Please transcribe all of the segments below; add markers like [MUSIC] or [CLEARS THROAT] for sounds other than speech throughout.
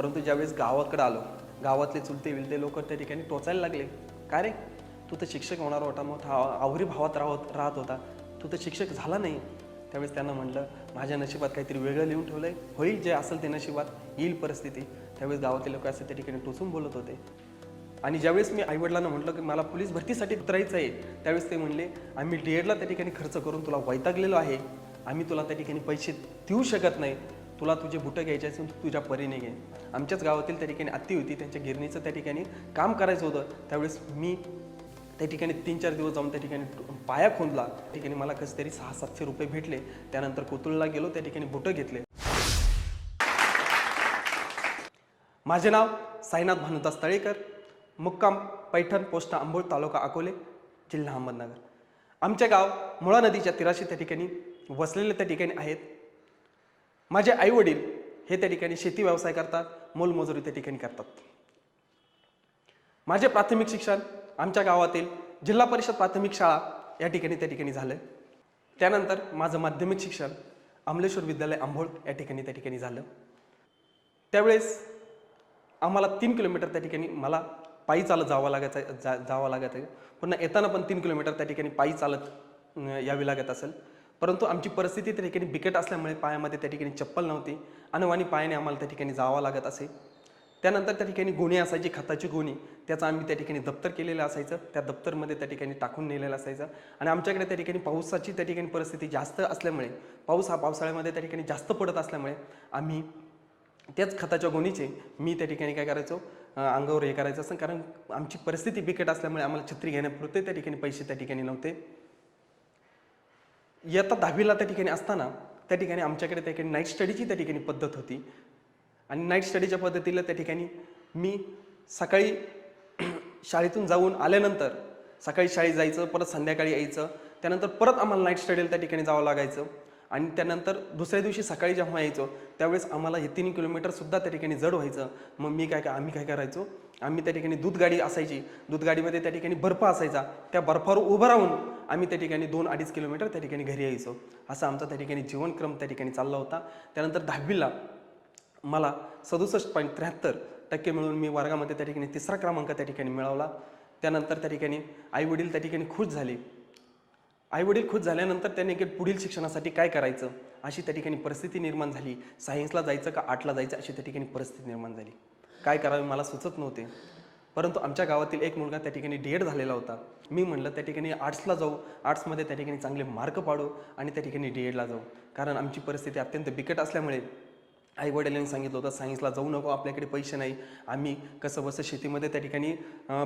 परंतु ज्यावेळेस गावाकडे आलो गावातले चुलते विलते लोक त्या ठिकाणी टोचायला लागले. काय रे? तू तर शिक्षक होणार होता मग हा आवरी भावात राहत राहत होता. तू तर शिक्षक झाला नाही. त्यावेळेस त्यांना म्हटलं माझ्या नशिबात काहीतरी वेगळं लिहून ठेवलं आहे होईल जे असेल ते नशिबात येईल परिस्थिती. त्यावेळेस गावातील लोक असं त्या ठिकाणी टोचून बोलत होते. आणि ज्यावेळेस मी आईवडिलांना म्हटलं की मला पोलीस भरतीसाठी उतरायचं आहे त्यावेळेस ते म्हणले आम्ही डी एडला त्या ठिकाणी खर्च करून तुला वैतागलेलो आहे. आम्ही तुला त्या ठिकाणी पैसे देऊ शकत नाही. तुला तुझे बुटं घ्यायचे असेल तू तुझ्या परीने घे. आमच्याच गावातील त्या ठिकाणी आत्ती होती त्यांच्या गिरणीचं त्या ठिकाणी काम करायचं होतं. त्यावेळेस मी त्या ठिकाणी तीन चार दिवस जाऊन त्या ठिकाणी पाया खोदला. त्या ठिकाणी मला कसं तरी सहा सातशे रुपये भेटले. त्यानंतर कोतुळला गेलो त्या ठिकाणी बुटं घेतले. माझे नाव साईनाथ भानुदास तळेकर. मुक्काम पैठण पोस्ट आंबोळ तालुका अकोले जिल्हा अहमदनगर. आमचे गाव मुळा नदीच्या तीराशी त्या ठिकाणी वसलेले त्या ठिकाणी आहेत. माझे आई वडील हे त्या ठिकाणी शेती व्यवसाय करतात मोलमजुरी त्या ठिकाणी करतात. माझे प्राथमिक शिक्षण आमच्या गावातील जिल्हा परिषद प्राथमिक शाळा या ठिकाणी त्या ठिकाणी झालं त्यानंतर माझं माध्यमिक शिक्षण अमलेश्वर विद्यालय आंबोळ या ठिकाणी त्या ठिकाणी झालं. त्यावेळेस आम्हाला तीन किलोमीटर त्या ठिकाणी मला पायी चालत जावं लागायचं जा जावं लागत आहे. पुन्हा येताना पण तीन किलोमीटर त्या ठिकाणी पायी चालत यावी लागत असेल. परंतु आमची परिस्थिती त्या ठिकाणी बिकट असल्यामुळे पायामध्ये त्या ठिकाणी चप्पल नव्हती अनवाणी पायाने आम्हाला त्या ठिकाणी जावं लागत असे त्यानंतर त्या ठिकाणी गुन्हे असायची खताची गुणी त्याचं आम्ही त्या ठिकाणी दप्तर केलेलं असायचं त्या दप्तरमध्ये त्या ठिकाणी टाकून नेलेलं असायचं आणि आमच्याकडे त्या ठिकाणी पावसाची त्या ठिकाणी परिस्थिती जास्त असल्यामुळे पाऊस हा पावसाळ्यामध्ये त्या ठिकाणी जास्त पडत असल्यामुळे आम्ही त्याच खताच्या गोणीचे मी त्या ठिकाणी काय करायचो अंगावर हे करायचं असं कारण आमची परिस्थिती बिकट असल्यामुळे आम्हाला छत्री घेण्यापुरते त्या ठिकाणी पैसे त्या ठिकाणी नव्हते इयत्ता दहावीला त्या ठिकाणी असताना त्या ठिकाणी आमच्याकडे त्या ठिकाणी नाईट स्टडीची त्या ठिकाणी पद्धत होती. आणि नाईट स्टडीच्या पद्धतीला त्या ठिकाणी मी सकाळी [CLEARS THROAT] शाळेतून जाऊन आल्यानंतर सकाळी शाळेत जायचं परत संध्याकाळी यायचं त्यानंतर परत आम्हाला नाईट स्टडीला त्या ठिकाणी जावं लागायचं. आणि त्यानंतर दुसऱ्या दिवशी सकाळी जेव्हा यायचो त्यावेळेस आम्हाला हे तीन किलोमीटरसुद्धा त्या ठिकाणी जड व्हायचं मग मी काय काय आम्ही काय करायचो आम्ही त्या ठिकाणी दूध गाडी असायची दूध गाडीमध्ये त्या ठिकाणी बर्फ असायचा त्या बर्फावर उभं राहून आम्ही त्या ठिकाणी दोन अडीच किलोमीटर त्या ठिकाणी घरी यायचो असा आमचा त्या ठिकाणी जीवनक्रम त्या ठिकाणी चालला होता त्यानंतर दहावीला मला सदुसष्ट पॉईंट त्र्याहत्तर टक्के मिळून मी वर्गामध्ये त्या ठिकाणी तिसरा क्रमांक त्या ठिकाणी मिळवला त्यानंतर त्या ठिकाणी आईवडील त्या ठिकाणी खुश झाले आईवडील खुश झाल्यानंतर त्यांनी की पुढील शिक्षणासाठी काय करायचं? अशी त्या ठिकाणी परिस्थिती निर्माण झाली. सायन्सला जायचं का आर्टला जायचं? अशी त्या ठिकाणी परिस्थिती निर्माण झाली. काय करावे मला सुचत नव्हते. परंतु आमच्या गावातील एक मुलगा त्या ठिकाणी डी एड झालेला होता. मी म्हणलं त्या ठिकाणी आर्ट्सला जाऊ. आर्ट्समध्ये त्या ठिकाणी चांगले मार्क पाडू आणि त्या ठिकाणी डी एडला जाऊ. कारण आमची परिस्थिती अत्यंत बिकट असल्यामुळे आई वडिलांनी सांगितलं होतं सायन्सला जाऊ नको आपल्याकडे पैसे नाही. आम्ही कसं बसं शेतीमध्ये त्या ठिकाणी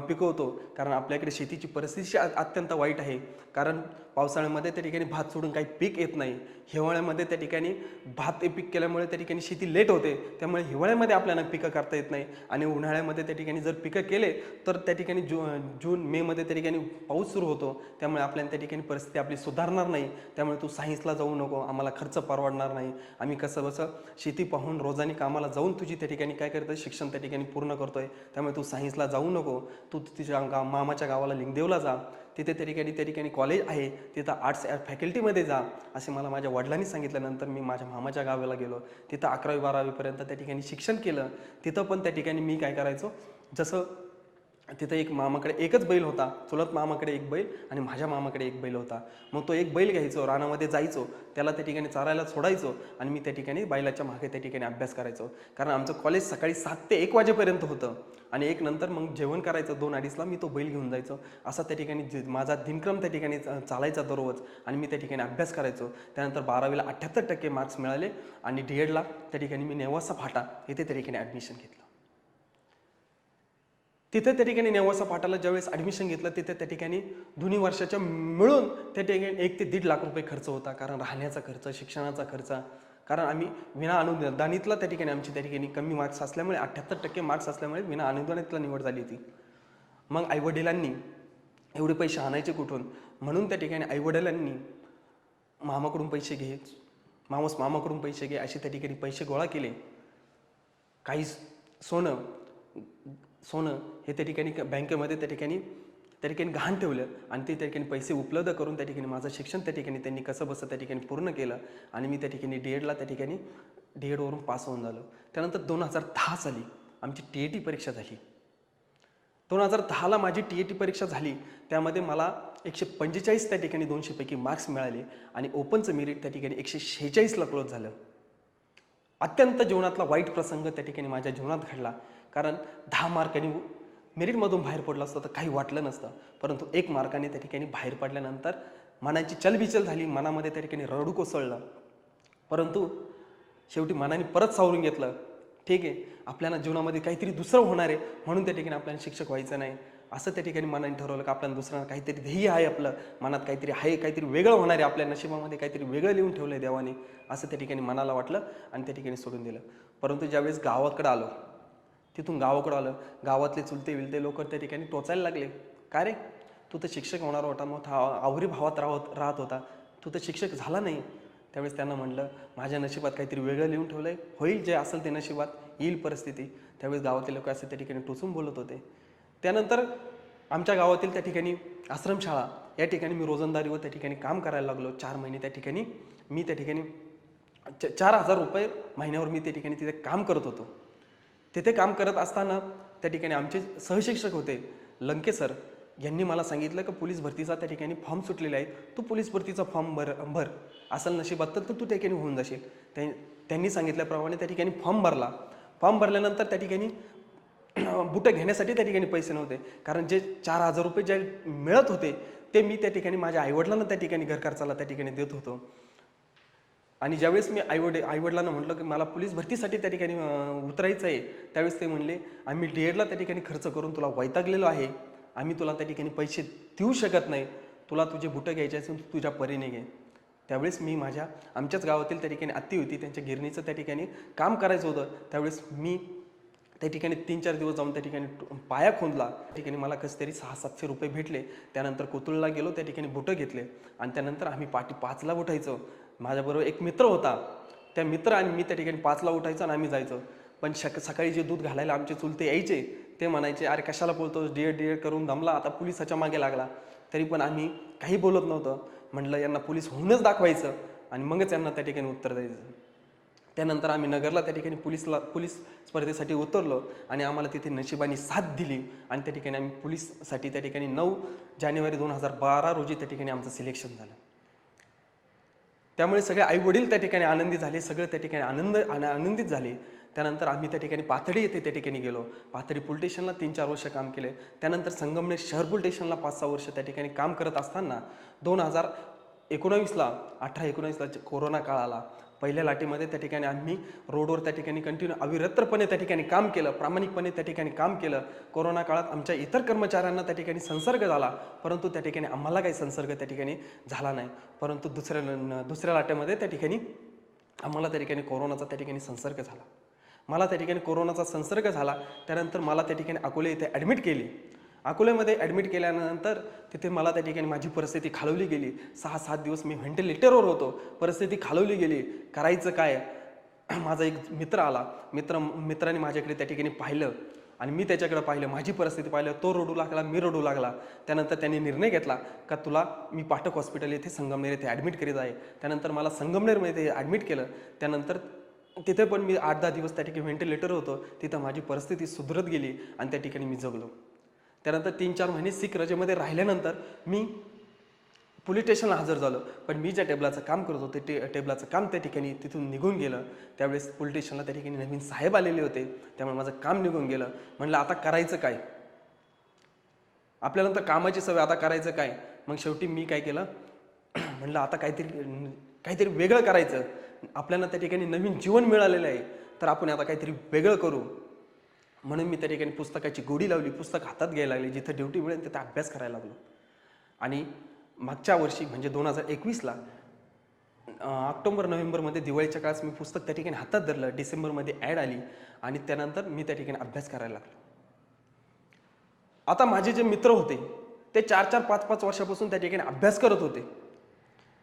पिकवतो. कारण आपल्याकडे शेतीची परिस्थिती अत्यंत वाईट आहे. कारण पावसाळ्यामध्ये त्या ठिकाणी भात सोडून काही पीक येत नाही. हिवाळ्यामध्ये त्या ठिकाणी भात हे पीक केल्यामुळे त्या ठिकाणी शेती लेट होते. त्यामुळे हिवाळ्यामध्ये आपल्याला पिकं करता येत नाही. आणि उन्हाळ्यामध्ये त्या ठिकाणी जर पिकं केले तर त्या ठिकाणी जू जून मेमध्ये त्या ठिकाणी पाऊस सुरू होतो. त्यामुळे आपल्याला त्या ठिकाणी परिस्थिती आपली सुधारणार नाही. त्यामुळे तू सायन्सला जाऊ नको. आम्हाला खर्च परवडणार नाही. आम्ही कसं बसं शेती पाहून रोजानी कामाला जाऊन तुझी त्या ठिकाणी काय करतं शिक्षण त्या ठिकाणी पूर्ण करतोय. त्यामुळे तू सायन्सला जाऊ नको. तू तुझ्या गा मामाच्या गावाला लिंगदेवला जा. तिथे त्या ठिकाणी त्या ठिकाणी कॉलेज आहे तिथं आर्ट्स फॅकल्टीमध्ये जा असे मला माझ्या वडिलांनी सांगितल्यानंतर मी माझ्या मामाच्या गावाला गेलो. तिथं अकरावी बारावीपर्यंत त्या ठिकाणी शिक्षण केलं. तिथं पण त्या ठिकाणी मी काय करायचो जसं तिथं एक मामाकडे एकच बैल होता. चुलत मामाकडे एक बैल आणि माझ्या मामाकडे एक बैल होता. मग तो एक बैल घ्यायचो रानामध्ये जायचो. त्याला त्या ठिकाणी चारायला सोडायचो आणि मी त्या ठिकाणी बैलाच्या मागे त्या ठिकाणी अभ्यास करायचो. कारण आमचं कॉलेज सकाळी सात ते एक वाजेपर्यंत होतं. आणि एक नंतर मग जेवण करायचं दोन अडीचला मी तो बैल घेऊन जायचो. असा त्या ठिकाणी माझा दिनक्रम त्या ठिकाणी चालायचा दररोज आणि मी त्या ठिकाणी अभ्यास करायचो. त्यानंतर बारावीला अठ्ठ्याहत्तर टक्के मार्क्स मिळाले आणि डी एडला त्या ठिकाणी मी नेवासा फाटा येथे त्या ठिकाणी ॲडमिशन घेतलं. तिथे त्या ठिकाणी नेवासा फाटाला ज्यावेळेस ॲडमिशन घेतलं तिथे त्या ठिकाणी दोन्ही वर्षाच्या मिळून त्या ठिकाणी एक ते दीड लाख रुपये खर्च होता. कारण राहण्याचा खर्च शिक्षणाचा खर्च. कारण आम्ही विना अनुदानितला त्या ठिकाणी आमची त्या ठिकाणी कमी मार्क्स असल्यामुळे अठ्ठ्याहत्तर टक्के मार्क्स असल्यामुळे विना अनुदानितला निवड झाली होती. मग आईवडिलांनी एवढे पैसे आणायचे कुठून? म्हणून त्या ठिकाणी आईवडिलांनी मामाकडून पैसे घे मावस मामाकडून पैसे घे असे त्या ठिकाणी पैसे गोळा केले. काही सोनं सोनं हे त्या ठिकाणी बँकेमध्ये त्या ठिकाणी त्या ठिकाणी गहाण ठेवलं आणि ते त्या ठिकाणी पैसे उपलब्ध करून त्या ठिकाणी माझं शिक्षण त्या ठिकाणी त्यांनी कसं बसं त्या ठिकाणी पूर्ण केलं आणि मी त्या ठिकाणी डी एडला त्या ठिकाणी डी एडवरून पास होऊन झालो त्यानंतर दोन हजार दहा साली आमची टी ए टी परीक्षा झाली दोन हजार दहाला माझी टी ए टी परीक्षा झाली त्यामध्ये मला एकशे पंचेचाळीस त्या ठिकाणी दोनशेपैकी मार्क्स मिळाले आणि ओपनचं मेरिट त्या ठिकाणी एकशे शेहेचाळीसला क्लोज झालं अत्यंत जीवनातला वाईट प्रसंग त्या ठिकाणी माझ्या जीवनात घडला कारण दहा मार्कांनी मेरिटमधून बाहेर पडलं असतं तर काही वाटलं नसतं. परंतु एक मार्काने त्या ठिकाणी बाहेर पडल्यानंतर मनाची चलबिचल झाली मनामध्ये त्या ठिकाणी रडू कोसळलं. परंतु शेवटी मनाने परत सावरून घेतलं. ठीक आहे आपल्याला जीवनामध्ये काहीतरी दुसरं होणार आहे म्हणून त्या ठिकाणी आपल्याला शिक्षक व्हायचं नाही. असं त्या ठिकाणी मनाने ठरवलं की आपल्याला दुसऱ्यांना काहीतरी ध्येय आहे आपलं. मनात काहीतरी आहे काहीतरी वेगळं होणार आहे. आपल्या नशिबामध्ये काहीतरी वेगळं लिहून ठेवलं आहे देवाने. असं त्या ठिकाणी मनाला वाटलं आणि त्या ठिकाणी सोडून दिलं. परंतु ज्यावेळेस गावाकडं आलो तिथून गावाकडं आलं. गावातले चुलते विलते लोक त्या ठिकाणी टोचायला लागले. काय रे? तू तर शिक्षक होणार होता मग आवरी भावात राहत राहत होता. तू तर शिक्षक झाला नाही. त्यावेळेस त्यांना म्हणलं माझ्या नशिबात काहीतरी वेगळं लिहून ठेवलं आहे होईल जे असेल ते नशिबात येईल परिस्थिती. त्यावेळेस गावातील लोक असे त्या ठिकाणी टोचून बोलत होते. त्यानंतर आमच्या गावातील त्या ठिकाणी आश्रमशाळा या ठिकाणी मी रोजंदारीवर त्या ठिकाणी काम करायला लागलो. चार महिने त्या ठिकाणी मी त्या ठिकाणी च- चार हजार रुपये महिन्यावर मी त्या ठिकाणी तिथे काम करत होतो. तिथे काम करत असताना त्या ठिकाणी आमचे सहशिक्षक होते लंके सर. यांनी मला सांगितलं की पोलीस भरतीचा त्या ठिकाणी फॉर्म सुटलेला आहे. तू पोलीस भरतीचा फॉर्म भर भर. असेल नशिबात तर तू त्या ठिकाणी होऊन जाशील. त्या- त्यांनी सांगितल्याप्रमाणे त्या ठिकाणी फॉर्म भरला. फॉर्म भरल्यानंतर त्या ठिकाणी [CLEARS THROAT] बुटं घेण्यासाठी त्या ठिकाणी पैसे नव्हते. कारण जे चार हजार रुपये जे मिळत होते ते मी त्या ठिकाणी माझ्या आईवडिलांना त्या ठिकाणी घर त्या ठिकाणी देत होतो. आणि ज्यावेळेस मी आईवडे आईवडिलांना म्हटलं की मला पोलीस भरतीसाठी त्या ठिकाणी उतरायचं आहे त्यावेळेस ते म्हणले आम्ही डी एडला त्या ठिकाणी खर्च करून तुला वैतागलेलो आहे. आम्ही तुला त्या ठिकाणी पैसे देऊ शकत नाही. तुला तुझे बुटं घ्यायचे असेल तू तुझ्या परीने घे. त्यावेळेस मी माझ्या आमच्याच गावातील त्या ठिकाणी आत्ती होती त्यांच्या गिरणीचं त्या ठिकाणी काम करायचं होतं. त्यावेळेस मी त्या ठिकाणी तीन चार दिवस जाऊन त्या ठिकाणी पाया खोदला. त्या ठिकाणी मला कसं तरी सहा सातशे रुपये भेटले. त्यानंतर कोतुळला गेलो त्या ठिकाणी बुटं घेतले. आणि त्यानंतर आम्ही पाठी पाचला उठायचो. माझ्याबरोबर एक मित्र होता. त्या मित्र आणि मी त्या ठिकाणी पाचला उठायचो आणि आम्ही जायचो. पण शक सकाळी जे दूध घालायला आमचे चुलते यायचे ते म्हणायचे अरे कशाला बोलतो? डीएड डीएड करून दमला. आता पोलिसाच्या मागे लागला. तरी पण आम्ही काही बोलत नव्हतं. म्हटलं यांना पोलीस होऊनच दाखवायचं. आणि मगच यांना त्या ठिकाणी उत्तर द्यायचं. त्यानंतर आम्ही नगरला त्या ठिकाणी पोलीसला पोलीस स्पर्धेसाठी उतरलो आणि आम्हाला तिथे नशिबाने साथ दिली आणि त्या ठिकाणी आम्ही पोलीससाठी त्या ठिकाणी नऊ जानेवारी दोन हजार बारा रोजी त्या ठिकाणी आमचं सिलेक्शन झालं. त्यामुळे सगळे आई वडील त्या ठिकाणी आनंदी झाले सगळे त्या ठिकाणी आनंद आन- आनंदित झाले. त्यानंतर आम्ही त्या ठिकाणी पाथडी येथे त्या ठिकाणी गेलो. पाथडी पोलीस स्टेशनला तीन चार वर्ष काम केले. त्यानंतर संगमनेर शहर पोलीस स्टेशनला पाच सहा वर्ष त्या ठिकाणी काम करत असताना दोन हजार एकोणावीसला अठरा एकोणावीसला कोरोना काळ आला. पहिल्या लाटेमध्ये त्या ठिकाणी आम्ही रोडवर त्या ठिकाणी कंटिन्यू अविरत्रपणे त्या ठिकाणी काम केलं प्रामाणिकपणे त्या ठिकाणी काम केलं कोरोना काळात आमच्या इतर कर्मचाऱ्यांना त्या ठिकाणी संसर्ग झाला परंतु त्या ठिकाणी आम्हाला काही संसर्ग त्या ठिकाणी झाला नाही परंतु दुसऱ्या दुसऱ्या लाटेमध्ये त्या ठिकाणी आम्हाला त्या ठिकाणी कोरोनाचा त्या ठिकाणी संसर्ग झाला मला त्या ठिकाणी कोरोनाचा संसर्ग झाला त्यानंतर मला त्या ठिकाणी अकोले इथे ॲडमिट केली अकोल्यामध्ये ॲडमिट केल्यानंतर तिथे मला त्या ठिकाणी माझी परिस्थिती खालवली गेली. सहा सात दिवस मी व्हेंटिलेटरवर होतो. परिस्थिती खालवली गेली. करायचं काय? [CLEARS THROAT] माझा एक मित्र आला. मित्र मित्राने माझ्याकडे त्या ठिकाणी पाहिलं आणि मी त्याच्याकडे पाहिलं. माझी परिस्थिती पाहिलं. तो रडू लागला मी रडू लागला. त्यानंतर त्यांनी निर्णय घेतला का तुला मी पाठक हॉस्पिटल येथे संगमनेर येथे ॲडमिट करीत आहे. त्यानंतर मला संगमनेरमध्ये ॲडमिट केलं. त्यानंतर तिथे पण मी आठ दहा दिवस त्या ठिकाणी व्हेंटिलेटर होतो. तिथं माझी परिस्थिती सुधरत गेली आणि त्या ठिकाणी मी जगलो. त्यानंतर तीन चार महिने सिख रजेमध्ये राहिल्यानंतर मी पोलीस स्टेशनला हजर झालो. पण मी ज्या टेबलाचं काम करत होते ते टेबलाचं काम त्या ठिकाणी तिथून निघून गेलं. त्यावेळेस पोलीस स्टेशनला त्या ठिकाणी नवीन साहेब आलेले होते. त्यामुळे माझं काम निघून गेलं. म्हणलं आता करायचं काय? आपल्याला तर कामाची सवय आता करायचं काय? मग शेवटी मी काय केलं? [CLEARS THROAT] म्हणलं आता काहीतरी काहीतरी वेगळं करायचं. आपल्याला त्या ठिकाणी नवीन जीवन मिळालेलं आहे. तर आपण आता काहीतरी वेगळं करू. म्हणून मी त्या ठिकाणी पुस्तकाची गोडी लावली पुस्तक हातात घ्यायला लागले जिथं ड्युटी मिळेल तिथं अभ्यास करायला लागलो. आणि मागच्या वर्षी म्हणजे दोन हजार एकवीसला ऑक्टोबर नोव्हेंबरमध्ये दिवाळीच्या काळात मी पुस्तक त्या ठिकाणी हातात धरलं डिसेंबरमध्ये ॲड आली आणि त्यानंतर मी त्या ठिकाणी अभ्यास करायला लागलो. आता माझे जे मित्र होते ते चार चार पाच पाच वर्षापासून त्या ठिकाणी अभ्यास करत होते.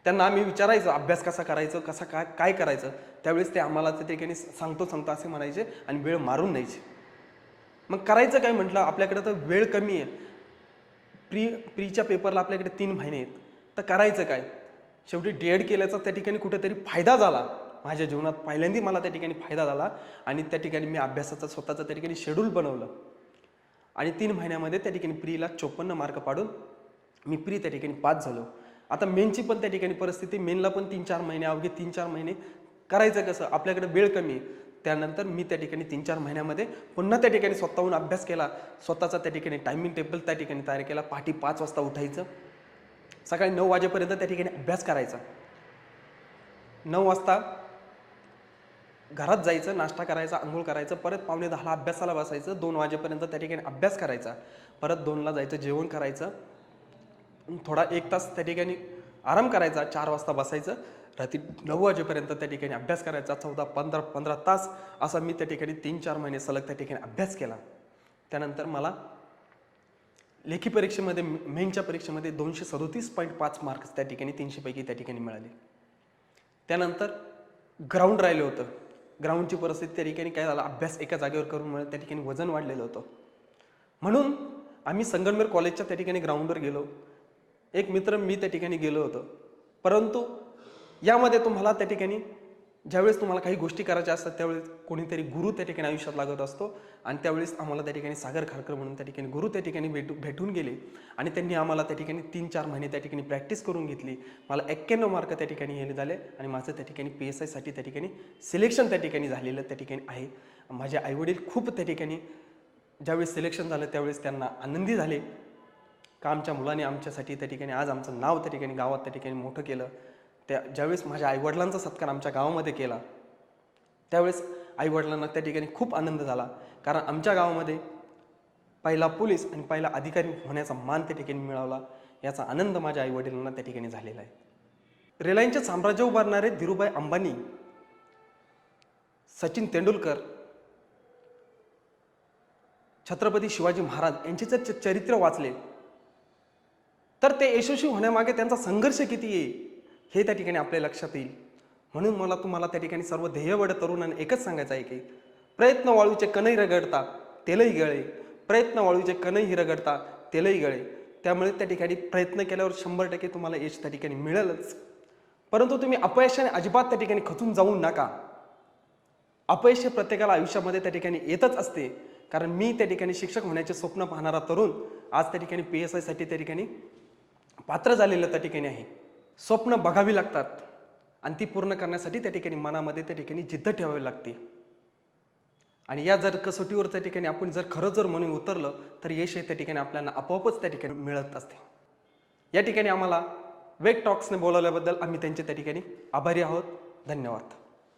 त्यांना आम्ही विचारायचं अभ्यास कसा करायचं कसा काय काय करायचं? त्यावेळेस ते आम्हाला त्या ठिकाणी सांगतो सांगतो असे म्हणायचे आणि वेळ मारून न्यायचे. मग करायचं काय म्हटलं? आपल्याकडे तर वेळ कमी आहे. प्री प्रीच्या पेपरला आपल्याकडे तीन महिने आहेत. तर करायचं काय? शेवटी डेड केल्याचा त्या ठिकाणी कुठेतरी फायदा झाला. माझ्या जीवनात पहिल्यांदा मला त्या ठिकाणी फायदा झाला आणि त्या ठिकाणी मी अभ्यासाचा स्वतःचा त्या ठिकाणी शेड्यूल बनवलं. आणि तीन महिन्यामध्ये त्या ठिकाणी प्रीला चोपन्न मार्क पाडून मी प्री त्या ठिकाणी पास झालो. आता मेनची पण त्या ठिकाणी परिस्थिती मेनला पण तीन चार महिने अवघे तीन चार महिने करायचं कसं? आपल्याकडे वेळ कमी आहे. त्यानंतर मी त्या ठिकाणी तीन चार महिन्यामध्ये पुन्हा त्या ठिकाणी स्वतःहून अभ्यास केला. स्वतःचा त्या ठिकाणी टायमिंग टेबल त्या ठिकाणी तयार केला. पहाटे पाच वाजता उठायचं. सकाळी नऊ वाजेपर्यंत त्या ठिकाणी अभ्यास करायचा. नऊ वाजता घरात जायचं नाश्ता करायचा आंघोळ करायचं परत पावणे दहाला अभ्यासाला बसायचं. दोन वाजेपर्यंत त्या ठिकाणी अभ्यास करायचा. परत दोनला जायचं जेवण करायचं. थोडा एक तास त्या ठिकाणी आराम करायचा. चार वाजता बसायचं. रात्री नऊ वाजेपर्यंत त्या ठिकाणी अभ्यास करायचा चौदा पंधरा पंधरा तास असा मी त्या ठिकाणी तीन चार महिने सलग त्या ठिकाणी अभ्यास केला. त्यानंतर मला लेखी परीक्षेमध्ये मेनच्या परीक्षेमध्ये दोनशे सदोतीस पॉईंट पाच मार्क्स त्या ठिकाणी तीनशेपैकी त्या ठिकाणी मिळाले. त्यानंतर ग्राउंड राहिलं होतं. ग्राउंडची परिस्थिती त्या ठिकाणी काय झाला? अभ्यास एका जागेवर करून त्या ठिकाणी वजन वाढलेलं होतं. म्हणून आम्ही संगमनेर कॉलेजच्या त्या ठिकाणी ग्राउंडवर गेलो. एक मित्र मी त्या ठिकाणी गेलो होतो. परंतु यामध्ये तुम्हाला त्या ठिकाणी ज्यावेळेस तुम्हाला काही गोष्टी करायच्या असतात त्यावेळेस कोणीतरी गुरु त्या ठिकाणी आयुष्यात लागत असतो आणि त्यावेळेस आम्हाला त्या ठिकाणी सागर खारकर म्हणून त्या ठिकाणी गुरु त्या ठिकाणी भेटू भेटून गेले आणि त्यांनी आम्हाला त्या ठिकाणी तीन चार महिने त्या ठिकाणी प्रॅक्टिस करून घेतली मला एक्क्याण्णव मार्क त्या ठिकाणी येणे झाले आणि माझं त्या ठिकाणी पी एस आयसाठी त्या ठिकाणी सिलेक्शन त्या ठिकाणी झालेलं त्या ठिकाणी आहे माझे आईवडील खूप त्या ठिकाणी ज्यावेळेस सिलेक्शन झालं त्यावेळेस त्यांना आनंदी झाले का आमच्या मुलाने आमच्यासाठी त्या ठिकाणी आज आमचं नाव त्या ठिकाणी गावात त्या ठिकाणी मोठं केलं त्या ज्यावेळेस माझ्या आईवडिलांचा सत्कार आमच्या गावामध्ये केला त्यावेळेस आईवडिलांना त्या ठिकाणी खूप आनंद झाला. कारण आमच्या गावामध्ये पहिला पोलीस आणि पहिला अधिकारी होण्याचा मान त्या ठिकाणी मिळवला याचा आनंद माझ्या आईवडिलांना त्या ठिकाणी झालेला आहे. रिलायन्सचे साम्राज्य उभारणारे धीरूभाई अंबानी सचिन तेंडुलकर छत्रपती शिवाजी महाराज यांचे जर चरित्र वाचले तर ते यशस्वी होण्यामागे त्यांचा संघर्ष किती आहे? हे त्या ठिकाणी आपल्या लक्षात येईल म्हणून मला तुम्हाला त्या ठिकाणी सर्व ध्येयवड तरुणांना एकच सांगायचं आहे की प्रयत्न वाळूचे कणही रगडता तेलही गळे प्रयत्न वाळूचे कणही रगडता तेलही गळे त्यामुळे त्या ठिकाणी प्रयत्न केल्यावर शंभर टक्के तुम्हाला यश त्या ठिकाणी मिळेलच परंतु तुम्ही अपयशाने अजिबात त्या ठिकाणी खचून जाऊ नका अपयश हे प्रत्येकाला आयुष्यामध्ये त्या ठिकाणी येतच असते कारण मी त्या ठिकाणी शिक्षक होण्याचे स्वप्न पाहणारा तरुण आज त्या ठिकाणी पी एस आयसाठी त्या ठिकाणी पात्र झालेलं त्या ठिकाणी आहे स्वप्न बघावी लागतात. आणि ती पूर्ण करण्यासाठी त्या ठिकाणी मनामध्ये त्या ठिकाणी जिद्द ठेवावी लागते. आणि या जर कसोटीवर त्या ठिकाणी आपण जर खरं जर म्हणून उतरलं तर यश हे त्या ठिकाणी आपल्याला आपोआपच त्या ठिकाणी मिळत असते. या ठिकाणी आम्हाला वेग टॉक्सने बोलावल्याबद्दल आम्ही त्यांचे त्या ठिकाणी आभारी आहोत. धन्यवाद.